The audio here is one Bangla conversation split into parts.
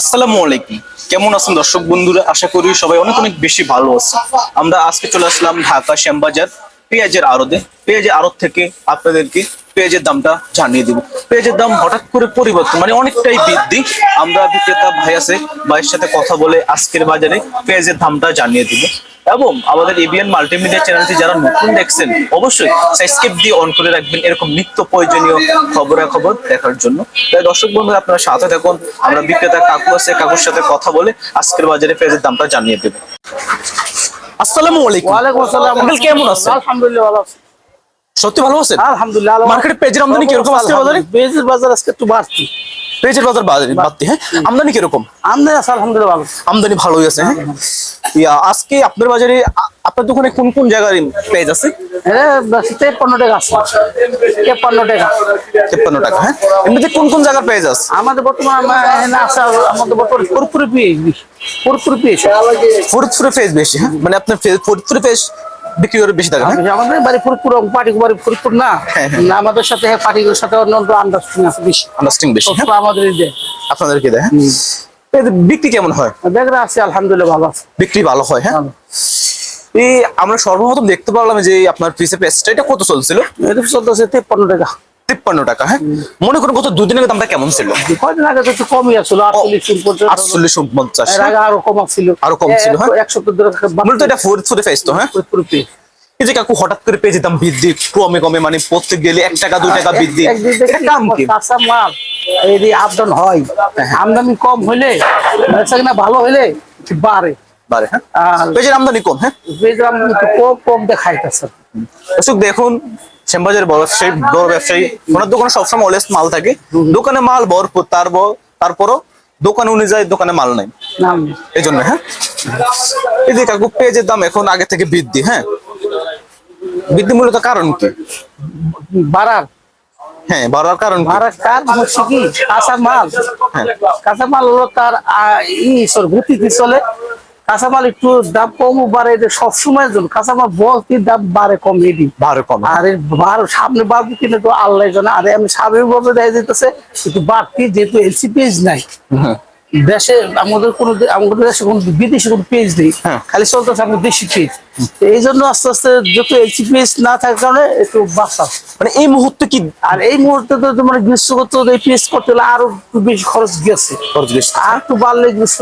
আসসালামু আলাইকুম। কেমন আছেন দর্শক বন্ধুরা? আশা করি সবাই অনেক অনেক বেশি ভালো আছে আমরা আজকে চলে আসলাম ঢাকা শ্যামবাজার পেঁয়াজের আড়তে। পেঁয়াজের আড়ত থেকে আপনাদেরকে পেঁয়াজের দামটা জানিয়ে দেব। পেঁয়াজের দাম হঠাৎ করে পরিবর্তন মানে অনেকটাই বৃদ্ধি। আমরা বিক্রেতা ভাই আছে, ভাইয়ের সাথে কথা বলে আজকের বাজারে পেঁয়াজের দামটা জানিয়ে দেব। এবং আমাদের এবিএন মাল্টিমিডিয়া চ্যানেলটি যারা নতুন দেখছেন অবশ্যই সাবস্ক্রাইব দিয়ে অন করে রাখবেন এরকম নিত্য প্রয়োজনীয় খবরাখবর দেখার জন্য। তাই দর্শক বন্ধুরা আপনারা সাথে থাকুন আমরা বিক্রেতা কাকু আছে কাকুর সাথে কথা বলে আজকের বাজারে পেঁয়াজের দামটা জানিয়ে দেব। আসসালামু আলাইকুম। ওয়ালাইকুম আসসালাম। আঙ্কেল কেমন আছেন? আলহামদুলিল্লাহ ভালো আছি। সত্যি ভালো আছেন? আলহামদুলিল্লাহ মার্কেটে পেঁয়াজের আমদানি কীরকম আজকে বাজারে? পেঁয়াজের বাজার আজকে একটু বাড়তি। পেঁয়াজের বাজার বাজারে বাড়তি হ্যাঁ? আমদানি কীরকম? আমদানি আছে আলহামদুলিল্লাহ ভালো। আমদানি ভালোই আছে হ্যাঁ? ইয়া, আজকে আপনার বাজারে আপনার দোকানে কোন কোন জায়গার পেঁয়াজ আছে? তেপ্পান্ন টাকা আছে। তেপ্পান্ন টাকা। তেপ্পান্ন টাকা হ্যাঁ? এমনিতে কোন কোন জায়গার পেঁয়াজ আছে? আমাদের বর্তমান আছে আমাদের বর্তমান পুরোপুরি পেঁয়াজ বেশি। পুরোপুরি পেঁয়াজ। ফরিদপুরে পেঁয়াজ বেশি হ্যাঁ? মানে আপনার ফরিদপুরে পেঁয়াজ বিক্রি করে বেশি আমাদের বাড়ি ফুরপুর পার্টি বাড়ি ফুরপুর না। আমাদের সাথে পার্টিগুলোর সাথে অন্য অন্য আন্ডারস্ট্যান্ডিং আছে বেশি। আন্ডারস্ট্যান্ডিং বেশি হ্যাঁ। আমাদের এই যে। আপনাদেরকে দেয়? বিক্রি কেমন হয়? আছে আলহামদুলিল্লাহ ভালো আছে। বিক্রি ভালো হয় হ্যাঁ? এই আমরা সর্বপ্রথম দেখতে পারলাম যে আপনার পিসে পেস্টটা এটা কত চলছিল? এটা চলতেছে তেপ্পান্ন টাকা। তিপ্পান্ন টাকা হ্যাঁ? মনে করুন কত দুদিন আগে দামটা কেমন ছিল? কয়দিন আগে তো একটু কমই আসছিল আটচল্লিশ উনপঞ্চাশ আগে আরও কম ছিল আরও কম ছিল, হ্যাঁ? এক মূলত এটা ফরিদপুরে পেঁয়াজ তো হ্যাঁ? এই যে কাকু হঠাৎ করে পেঁয়াজের দাম বৃদ্ধি ক্রমে কমে মানে প্রত্যেক গেলে এক টাকা দুই টাকা বৃদ্ধি। এটা কাম কি? কাঁচা মাল এই আপডাউন হয় আমদানি কম হইলে বেচা ভালো হইলে বাড়ে। বারে হ্যাঁ? পেঁয়াজের আমদানি কম হ্যাঁ? পেঁয়াজের আমদানি কম কম দেখাইতেছে। দর্শক দেখুন শ্যামবাজারের বড় ব্যবসায়ী বড় ব্যবসায়ী। ওনার দোকানে সবসময় অলওয়েজ মাল থাকে। দোকানে মাল ভরপুর তার তারপরও দোকান অনুযায়ী দোকানে মাল নাই। এই জন্য হ্যাঁ? এই যে কাকু পেঁয়াজের দাম এখন আগে থেকে বৃদ্ধি হ্যাঁ? বৃদ্ধি মূলত কারণ কি? বাড়ার। হ্যাঁ বাড়ার কারণ বাড়ার কাজ হচ্ছে কি? কাঁচা মাল। হ্যাঁ। কাঁচা মাল হলো তার ই গতিতে চলে? কাঁচা মাল একটু দাম কম বাড়ে সবসময় জন্য কাঁচামাল বলতে দাম বাড়ে কম এটি বাড়ে কম। আরে বার সামনে বাড়বো কিনা তো আল্লাহ জানে। আরে আমি স্বাভাবিক ভাবে দেয় যেতেছে একটু বাড়তি যেহেতু এলসিপিএস নাই হুম। দেশে আমাদের কোনো আমাদের দেশে কোনো বিদেশি কোনো পেজ নেই। হ্যাঁ। খালি চলতেছে আমাদের দেশি পেজ এই জন্য আস্তে আস্তে যত এলসি পেজ না থাকার কারণে একটু বাঁচা। মানে এই মুহূর্তে কি আর এই মুহূর্তে তো তোমার গ্রীষ্মগত এই পেজ করতে হলে আরও একটু বেশি খরচ গেছে। খরচ বেশি? আর একটু বাড়লে গ্রীষ্ম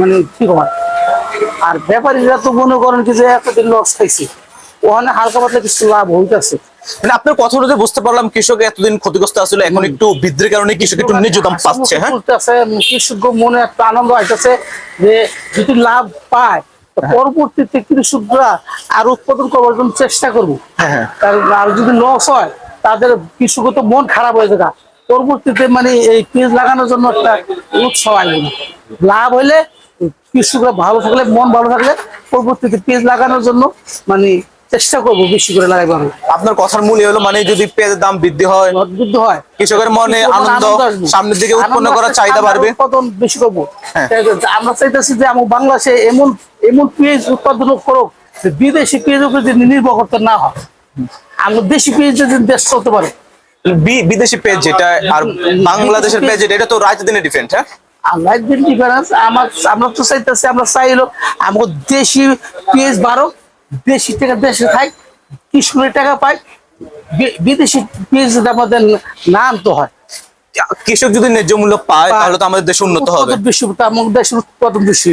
মানে ঠিক হয় আর ব্যাপারীরা তো মনে করেন কি যে এতদিন লস খাইছে। ওখানে হালকা পাতলা কিছু লাভ হইতেছে। মানে আপনার কথা অনুযায়ী বুঝতে পারলাম কৃষক এতদিন ক্ষতিগ্রস্ত আসলে এখন একটু বৃদ্ধির কারণে কৃষক একটু ন্যায্য দাম পাচ্ছে হ্যাঁ? কৃষক মনে একটা আনন্দ হইতেছে যে যদি লাভ পায় পরবর্তীতে কৃষকরা আর উৎপাদন করার জন্য চেষ্টা করব। হ্যাঁ, হ্যাঁ। কারণ আর যদি লস হয় তাদের কৃষক তো মন খারাপ হয়ে যাবে। পরবর্তীতে মানে এই পেঁয়াজ লাগানোর জন্য একটা উৎসাহ আসবে লাভ হলে কৃষকরা ভালো থাকলে মন ভালো থাকলে পরবর্তীতে পেঁয়াজ লাগানোর জন্য মানে চেষ্টা করব বেশি করে লাগাইবো আমি। আপনার কথার মূল্য হলো মানে যদি পেঁয়াজের দাম বৃদ্ধি হয় অদ্ভুত হয়। কৃষকের মনে আনন্দ সামনের দিকে উৎপন্ন করার চাহিদা বাড়বে। উৎপাদন বেশি করব। হ্যাঁ। আমরা চাইতেছি যে আমার বাংলাদেশে এমন এমন পেঁয়াজ উৎপাদন করুক বিদেশি পেঁয়াজ উপরে যদি নির্ভর করতে না হয়। আমরা দেশি পেঁয়াজ যদি দেশ চলতে পারে। বিদেশি পেঁয়াজ যেটা আর বাংলাদেশের পেঁয়াজ যেটা এটা তো রাজধানী ডিফারেন্ট হ্যাঁ? ডিফারেন্স আমার আমরা তো চাইতেছি আমরা চাইলো আমাকে দেশি পেঁয়াজ বাড়ো দেশি টাকা দেশে খাই কৃষকের টাকা পাই বিদেশি যদি আমাদের না আনতে হয়। কৃষক যদি ন্যায্য মূল্য পায় তাহলে তো আমাদের দেশ উন্নত হবে। উৎপাদন বেশি আমাদের দেশের উৎপাদন বেশি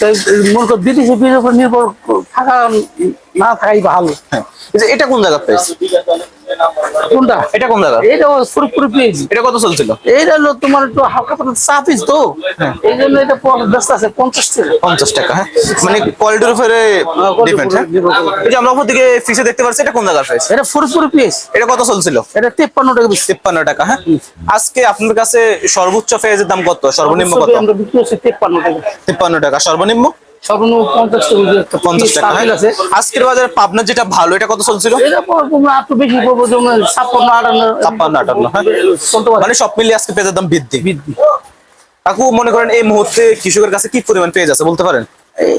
তাই মনে বিদেশি বীজের উপর নির্ভর থাকা না থাকাই ভালো। হ্যাঁ। এটা কোন জায়গা পেয়েছে কোনটা? এটা কোন পুরোপুরি পেয়েছি এটা কত চলছিল? এইটা হলো তোমার একটু হালকা পাতলা চা পিস তো। এই জন্য এটা ব্যস্ত আছে পঞ্চাশ টাকা। পঞ্চাশ টাকা হ্যাঁ? মানে কোয়ালিটির উপরে ডিপেন্ড উপরে হ্যাঁ। এই যে আমরা উপর দিকে ফিসে দেখতে পাচ্ছি এটা কোন জায়গার পেয়েছে এটা পুরোপুরি পিস এটা কত চলছিল? এটা তেপ্পান্ন টাকা তিপ্পান্ন টাকা হ্যাঁ? আজকে আপনার কাছে সর্বোচ্চ পেঁয়াজের দাম কত? সর্বনিম্ন কত? আমরা বিক্রি করছি তেপ্পান্ন টাকা। তিপ্পান্ন টাকা সর্বনিম্ন? সর্বনিম্ন পঞ্চাশ টাকা পঞ্চাশ টাকা। হ্যাঁ? আছে। আজকের বাজারে পাবনা যেটা ভালো এটা কত চলছিল? এটা তোমরা একটু বেশি করব ছাপ্পান্ন আটান্ন ছাপ্পান্ন, আটান্ন। চলতে পারে। মানে সব মিলিয়ে আজকে পেঁয়াজের দাম বৃদ্ধি। বৃদ্ধি। কাকু মনে করেন এই মুহূর্তে কৃষকের কাছে কি পরিমাণ পেঁয়াজ আছে বলতে পারেন?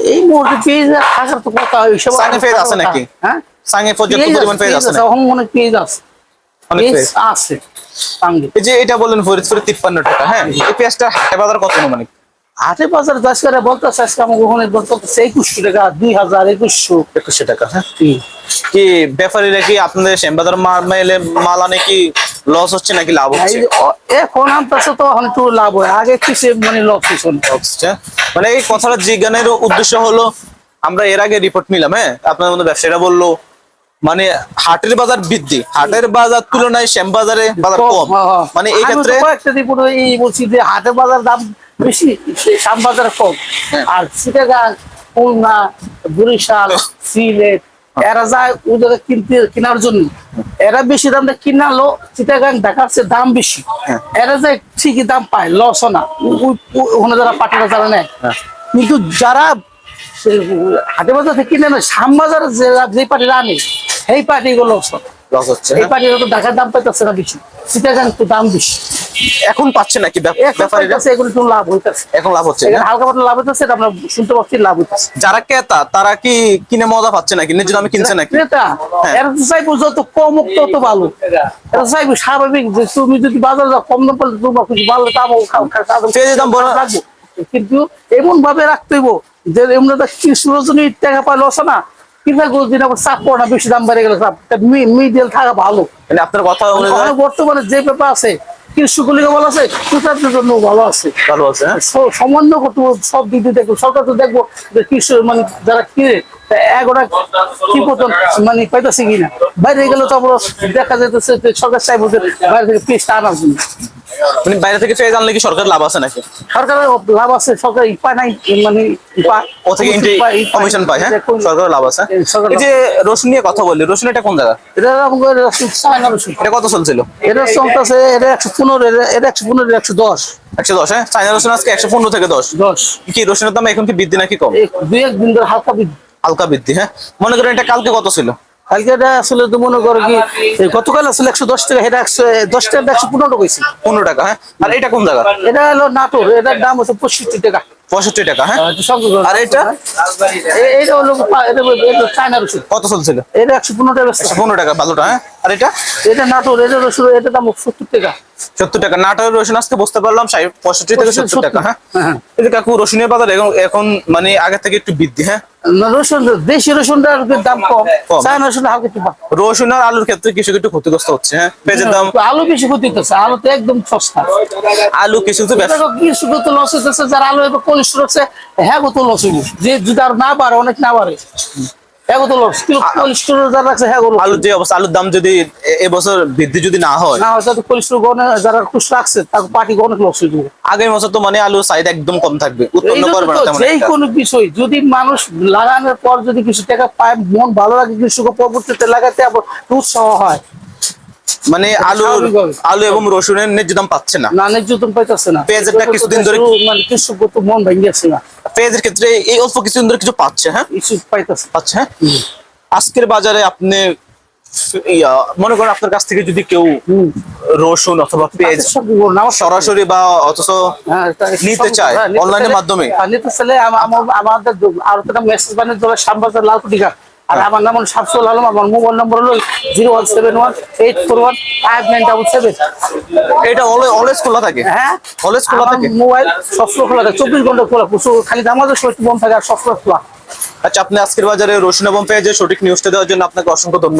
এই- মুহূর্তে পেঁয়াজ থাকার তো কথা এইসব সাইনে পেঁয়াজ আছে নাকি? হ্যাঁ? সাঙ্গে পর্যাপ্ত পেঁয়াজ পরিমাণ আছে, পেঁয়াজ আছে অনেক পেঁয়াজ আছে। অনেক পেঁয়াজ পেঁয়াজ। আছে এই যে এটা বললেন ফরিদপুরে তিপ্পান্ন টাকা হ্যাঁ? এই পেঁয়াজটা হাটে বাজার কত মানে হাটে বাজার চাষ করে আমার ওখানে বলতেছে একুশশো টাকা দুই হাজার একুশশো। একুশশো টাকা হ্যাঁ? কি ব্যাপারীরা কি আপনাদের শ্যামবাজার মেলে মাল আনে কি লস হচ্ছে নাকি লাভ হচ্ছে? এখন আনতেছে তো এখন একটু লাভ হয়। আগে কিছু মানে লস হচ্ছে মানে এই কথাটা জিজ্ঞানের উদ্দেশ্য হলো আমরা এর আগে রিপোর্ট নিলাম হ্যাঁ? আপনার মধ্যে ব্যবসায়ীরা বলল মানে হাটের বাজার বৃদ্ধি হাটের বাজার তুলনায় শ্যাম বাজারে কম হ্যাঁ, হ্যাঁ। মানে এই ক্ষেত্রে কয়েকটা রিপোর্ট এই বলছি যে হাটের বাজার দাম বেশি শাম বাজারে কম হ্যাঁ। আর চিটাগাং খুলনা বরিশাল সিলেট এরা যায় ওদের কিনতে কেনার জন্য এরা বেশি দাম কিনালো চিটাগাং ঢাকার চেয়ে দাম বেশি হ্যাঁ। এরা যে ঠিকই দাম পায় লস না ওখানে যারা পাটিরা যারা নেয় হ্যাঁ। কিন্তু যারা হাটে বাজার থেকে কিনে নেয় শাম বাজার যে যে পার্টিরা আনে সেই পার্টিগুলো লস হয়। এই হ্যাঁ? পার্টিরা তো ঢাকার দাম পাইতেছে না বেশি চিটাগাং তো দাম বেশি এখন পাচ্ছে নাকি এখন লাভ হইতেছে। এখন লাভ হচ্ছে হালকা পাতলা লাভ হইতেছে আমরা শুনতে পাচ্ছি লাভ হইতেছে। যারা ক্রেতা তারা কি কিনে মজা পাচ্ছে নাকি? নিজের দামে কিনছে নাকি? ক্রেতা হ্যাঁ। এরা তো চাইব যত কম তত ভালো। এরা চাইব স্বাভাবিক যে তুমি যদি বাজার যাও কম দাম পেলে তোমার কিছু ভালো দাম দাম রাখব কিন্তু এমন ভাবে রাখতে হইব যে এমন একটা কিছু টাকা পাইলে আসে না মানে আপনার বর্তমানে যে পেপার আছে কৃষকগুলিকে ভালো আছে? কৃষকদের জন্য ভালো আছে। ভালো আছে হ্যাঁ? করতে সব দিক দিয়ে দেখব সরকার তো দেখব যে কৃষক মানে যারা কিনে তা এগারোটা কি মানে পাইতেছে কিনা? বাইরে গেলে তো আমরা দেখা যেতেছে যে সরকার সাহেব যে বাইরে থেকে পেস্ট আনার জন্য। মানে বাইরে থেকে পেঁয়াজ আনলে কি সরকার লাভ আছে নাকি? সরকারের লাভ আছে সরকার ইপা নাই মানে ইপা- ও থেকে কমিশন পায় হ্যাঁ? সরকারের লাভ আছে। এই যে রসুন নিয়ে কথা বললি রসুন এটা কোন জায়গা? এটা রসুন, এটা কত চলছিল এটা চলতেছে এটা একশো পনেরো এটা- একশো পনেরো একশো দশ। একশো দশ হ্যাঁ? চাইনা রসুন আজকে একশো পনেরো থেকে দশ। দশ। কি রসুনের দাম এখন কি বৃদ্ধি নাকি কম? দুই একদিন ধরে হালকা বৃদ্ধি। হালকা বৃদ্ধি হ্যাঁ? মনে করেন এটা কালকে কত ছিল? কালকে এটা আসলে তো মনে করো কি গতকাল আসলে একশো দশ টাকা এটা একশো দশ টাকা একশো পনেরো টাকা হয়েছে। পনেরো টাকা হ্যাঁ? আর এটা কোন জায়গা? এটা হলো নাটোর এটার দাম হচ্ছে পঁয়ষট্টি টাকা। পঁয়ষট্টি টাকা হ্যাঁ? আর এটা? এটা হলো পা- এটা হলো- এটা চায়না রসুন। কত চলছিল? এটা একশো পনেরো টাকা। পনেরো টাকা ভালোটা হ্যাঁ? আর এটা? এটা নাটোর এটা রসুন এটা দাম সত্তর টাকা। সত্তর টাকা। নাটোরের রসুন আজকে বুঝতে পারলাম ষাট- পঁয়ষট্টি থেকে সত্তর টাকা হ্যাঁ হ্যাঁ। এই যে কাকু রসুনের বাজার এখন এখন মানে আগে থেকে একটু বৃদ্ধি হ্যাঁ? রসুন দেশি রসুনটার দাম কম। চায়না রসুন হালকা একটু রসুন আর আলুর ক্ষেত্রে কিছু একটু ক্ষতিগ্রস্ত হচ্ছে হ্যাঁ? পেঁয়াজের দাম। আলু বেশি ক্ষতি হতেছে আলু তো একদম সস্তা। আলু কিছু তো কিছু তো লস হতেছে যারা আলু এবার কোলেস্ট্রল হচ্ছে হ্যাঁ লস হইব। যে যদি আর না বাড়ে অনেক না পারে হ্যাঁ হ্যাঁ আলুর দাম যদি এবছর বৃদ্ধি যদি না হয়। না হয়তো কোলেস্ট্রল গনে যারা কুশ রাখছে তার পার্টি অনেক লস আগামী বছর তো মানে আলুর চাহিদা একদম কম থাকবে উৎপন্ন করবে না তো তেমন যেই একটা। কোনো বিষয় যদি মানুষ লাগানোর পর যদি কিছু টাকা পায় মন ভালো লাগে কৃষক পরবর্তীতে লাগাতে আবার উৎসাহ হয়। মানে আলু। আলু এবং রসুনের ন্যায্য দাম পাচ্ছে না। না ন্যায্য দাম পাইতেছে না। পেঁয়াজেরটা কিছুদিন ধরে- মানে কৃষক মন ভেঙে যাচ্ছে না। পেঁয়াজের ক্ষেত্রে এই অল্প কিছুদিন ধরে কিছু পাচ্ছে হ্যাঁ? পাচ্ছে হ্যাঁ? আজকের বাজারে আপনি মনে করেন আপনার কাছ থেকে যদি কেউ রসুন অথবা পেঁয়াজ সরাসরি বা অথচ হ্যাঁ, নিতে চায়, হ্যাঁ, অনলাইনের মাধ্যমে? হ্যাঁ, নিতে চাইলে আম- আম- আমাদের আর মেসেজ বানিয়ে শ্যামবাজার লালকুটিকা আর হ্যাঁ। আমার নাম শামসুল আলম আমার মোবাইল নম্বর হলো zero one seven one eight four one five nine double seven. এটা অলেজ খোলা থাকে? হ্যাঁ। অলেজ খোলা থাকে? মোবাইল সবসময় খোলা থাকে চব্বিশ ঘণ্টা খোলা প্রচুর খালি আমাদের সময় একটু বন্ধ থাকে আর সবসময় খোলা। আচ্ছা আপনি আজকের বাজারে রসুন এবং পেঁয়াজের সঠিক নিউজটা দেওয়ার জন্য আপনাকে অসংখ্য ধন্যবাদ।